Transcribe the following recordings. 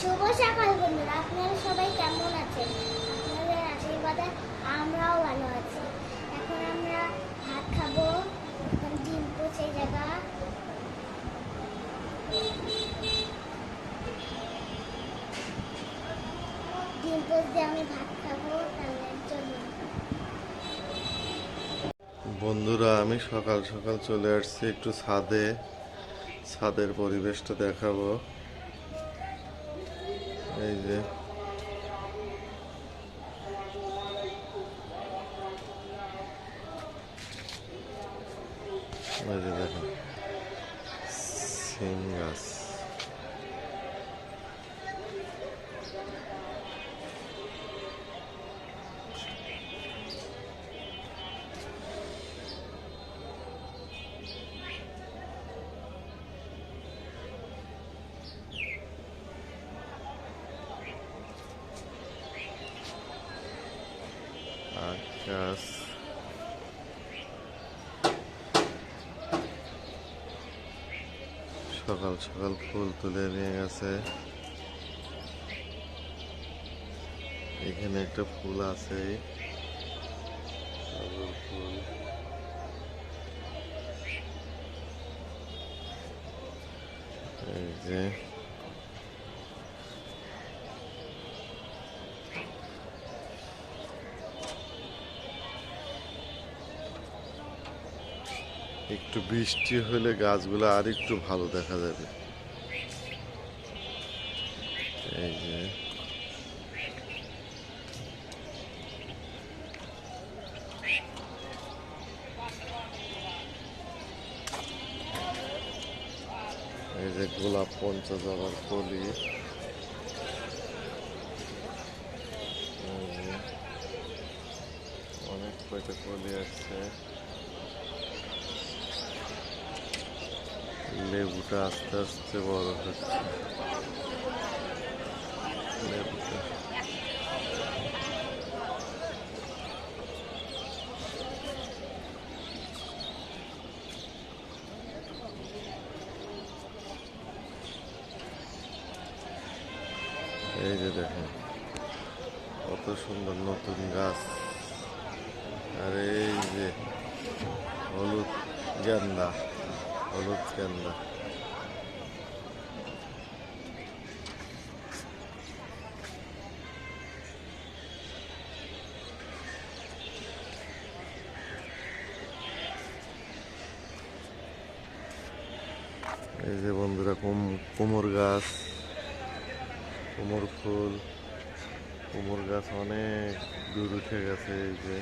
শুভ সকাল বন্ধুরা, আপনারা সবাই কেমন আছেন? আপনাদের আশীর্বাদে আমরাও ভালো আছি। এখন আমরা ভাত খাব ডিম পচে ডিম আমি ভাত খাব বন্ধুরা, আমি সকাল সকাল চলে আসছি একটু ছাদে। ছাদের পরিবেশটা দেখাবো। এই যে এই যে দেখেন সিম গাছ সকাল সকাল ফুল তুলে নিয়ে গেছে। এখানে একটা ফুল আছে। ফুল। এই যে। একটু বৃষ্টি হলে গাছগুলো আর একটু ভালো দেখা যাবে। এই যে। এই যে গোলাপ পঞ্চজবার কলি। এই অনেক কয়টা কলি আসছে লেবুটা আস্তে আস্তে বড় হচ্ছে। কুমোর ফুল কুমোর গাছ অনেক দূর উঠে গেছে এই যে।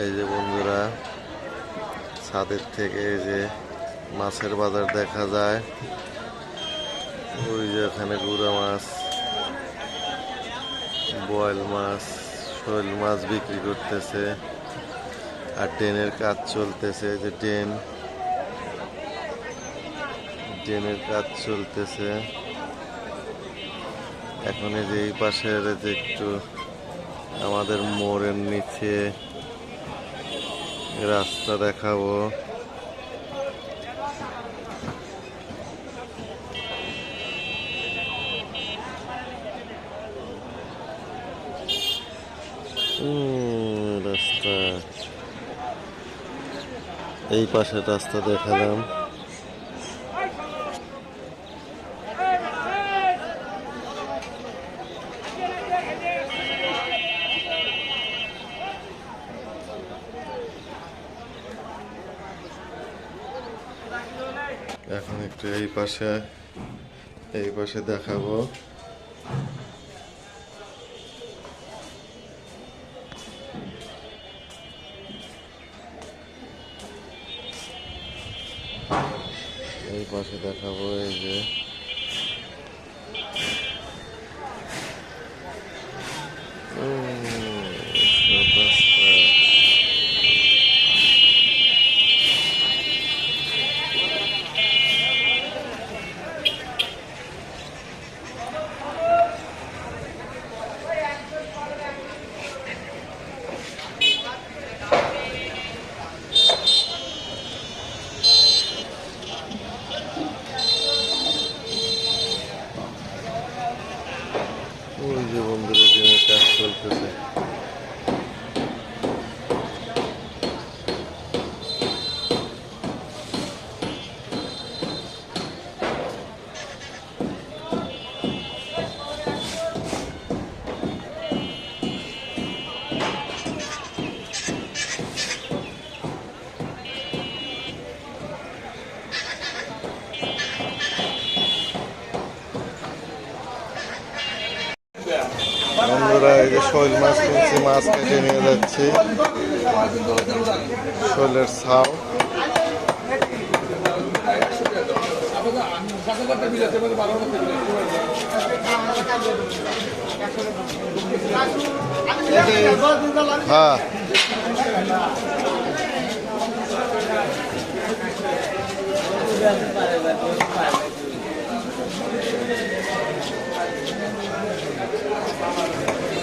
এই যে বন্ধুরা, ছাদের থেকে এই যে মাছের বাজার দেখা যায়। ওই যে ওখানে গুঁড়া মাছ, বয়েল মাছ, শোল মাছ বিক্রি করতেছে। আর ট্রেনের কাজ চলতেছে যে ট্রেন ট্রেনের কাজ চলতেছে। এখন এই যে এই পাশের যে একটু আমাদের মোড়ের নিচে রাস্তা দেখাবো রাস্তা এই পাশে রাস্তা দেখালাম এখন একটু এই পাশে এই পাশে দেখাবো। এই পাশে দেখাবো এই যে ওই যে বন্ধুরা ডিমের কাজ চলতেছে বন্ধুরা এই যে শৈল মাছ কিনছি মাছ কেটে নিয়ে যাচ্ছি। শৈলের ছাও হ্যাঁ।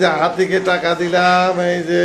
যে হাতিকে টাকা দিলাম এই যে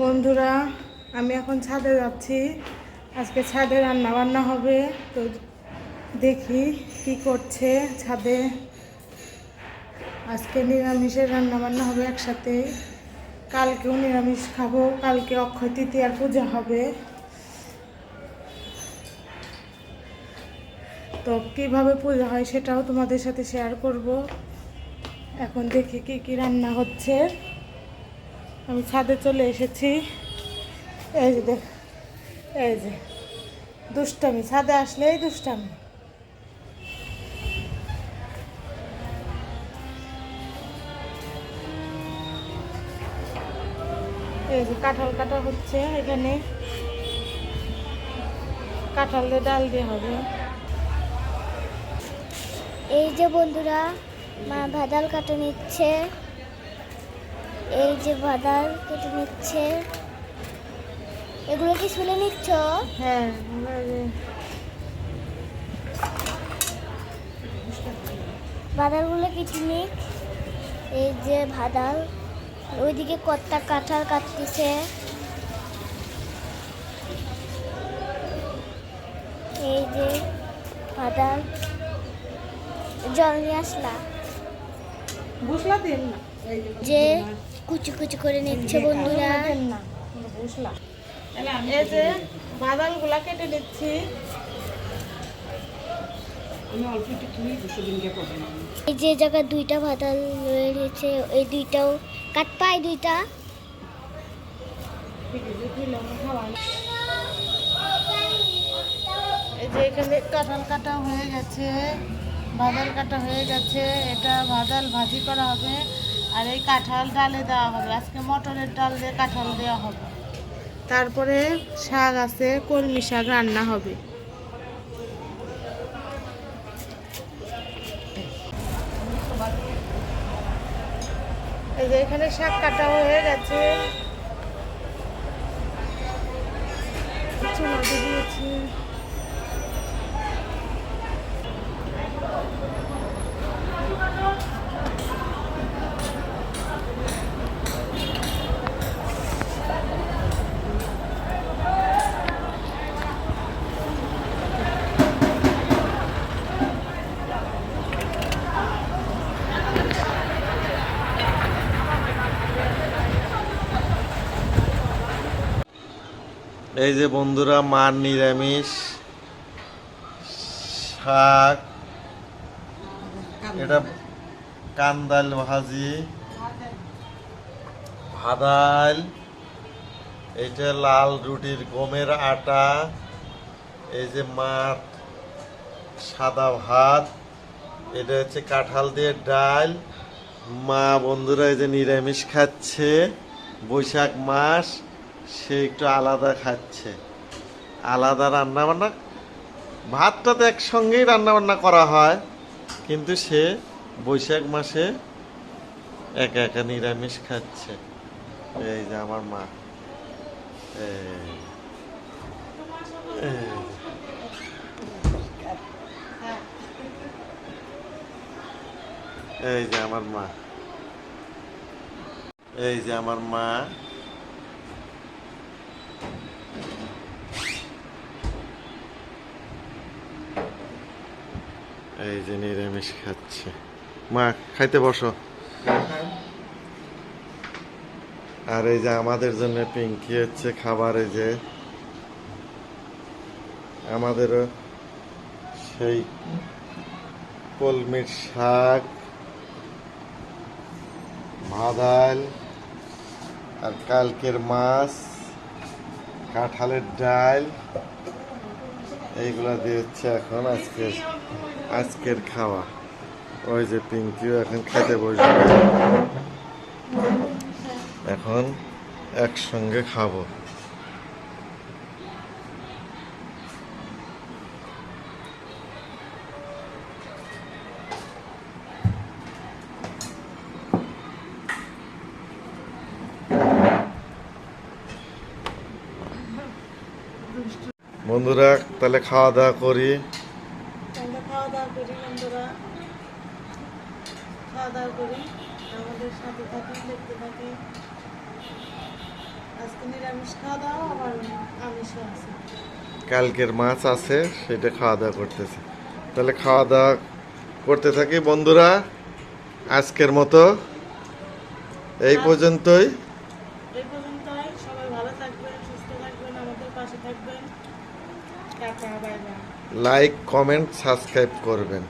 বন্ধুরা, আমি এখন ছাদে যাচ্ছি। আজকে ছাদে রান্না বান্না হবে, তো দেখি কি করছে ছাদে। আজকে নিরামিষের রান্না বান্না হবে একসাথে। কালকেও নিরামিষ খাব, কালকে অক্ষয় তৃতীয়ার পূজা হবে। তো কীভাবে পূজা হয় সেটাও তোমাদের সাথে শেয়ার করব। এখন দেখি কি কি রান্না হচ্ছে। আমি ছাদে চলে এসেছি। এই যে দেখ, এই যে দুষ্টামি, ছাদে আসলেই দুষ্টামি। এই যে কাঁঠাল কাটা হচ্ছে এখানে। কাঁঠাল দিয়ে ডাল দিয়ে হবে। এই যে বন্ধুরা মা ভাদাল কাটে নিচ্ছে। এই যে ভাদাল কেটে নিচ্ছে। এগুলো কি শুনে নিচ্ছ? হ্যাঁ বাদালগুলো কেটে নিক। এই যে ভাদাল ওইদিকে কত্তা কাঁঠাল কাটতেছে। এই যে ভাদাল। জল নিয়ে আসলা? যে কুচি কুচি করে নিচ্ছে বন্ধুরা। এই যে বাদালগুলা কেটে নিচ্ছি। এই যে জায়গায় দুইটা ভাতাল রয়েছে এই দুইটাও কাট পাই দুইটা? এই যে এখানে কাঁঠাল কাটা হয়ে গেছে। বাদাল কাটা হয়ে গেছে, এটা বাদাল ভাজি করা হবে, আর এই কাঁঠাল ডালে দেওয়া হবে, আজকে মটরের ডাল দিয়ে কাঁঠাল দেওয়া হবে। তারপরে শাক আছে, কলমি শাক রান্না হবে। এই যে এখানে শাক কাটা হয়ে গেছে। দিয়েছি। এই যে বন্ধুরা মার নিরামিষ শাক এটা কান্দাল ভাজি। ভাদাল এটা লাল রুটির গমের আটা, এই যে মাঠ, সাদা ভাত, এটা হচ্ছে কাঁঠাল দিয়ে ডাল। মা বন্ধুরা এই যে নিরামিষ খাচ্ছে, বৈশাখ মাস, সে একটু আলাদা খাচ্ছে। আলাদা রান্নাবান্না, ভাতটা তো একসঙ্গেই রান্নাবান্না করা হয়, কিন্তু সে বৈশাখ মাসে একা একা নিরামিষ খাচ্ছে। এই যে আমার মা। এই, যে আমার মা। এই যে আমার মা। এই যে নিরামিষ খাচ্ছে। মা, খাইতে বসো। আর এই যে আমাদের জন্য পিঙ্কি হচ্ছে খাবার, এই যে আমাদেরও সেই কলমির শাক ভাদাল আর কালকের মাছ, কাঁঠালের ডাল, এইগুলা দিয়ে হচ্ছে এখন আজকের আজকের খাওয়া। ওই যে পিঙ্কিও এখন খেতে বসবে। এখন একসঙ্গে খাব। বন্ধুরা তাহলে খাওয়া দাওয়া করি আমরা খাওয়া দাওয়া করি বন্ধুরা খাওয়া দাওয়া করি থাকি দেখতে থাকি। আজকে নিরামিষ খাওয়া দাওয়া আবার আমিষও আছে। কালকের মাছ আছে সেটা খাওয়া দাওয়া করতেছি। তাহলে খাওয়া দাওয়া করতে থাকি বন্ধুরা আজকের মতো। এই পর্যন্তই। এই পর্যন্তই। সবাই ভালো থাকবেন সুস্থ থাকবেন আমাদের পাশে থাকবেন। Tata bye bye like comment subscribe করবেন।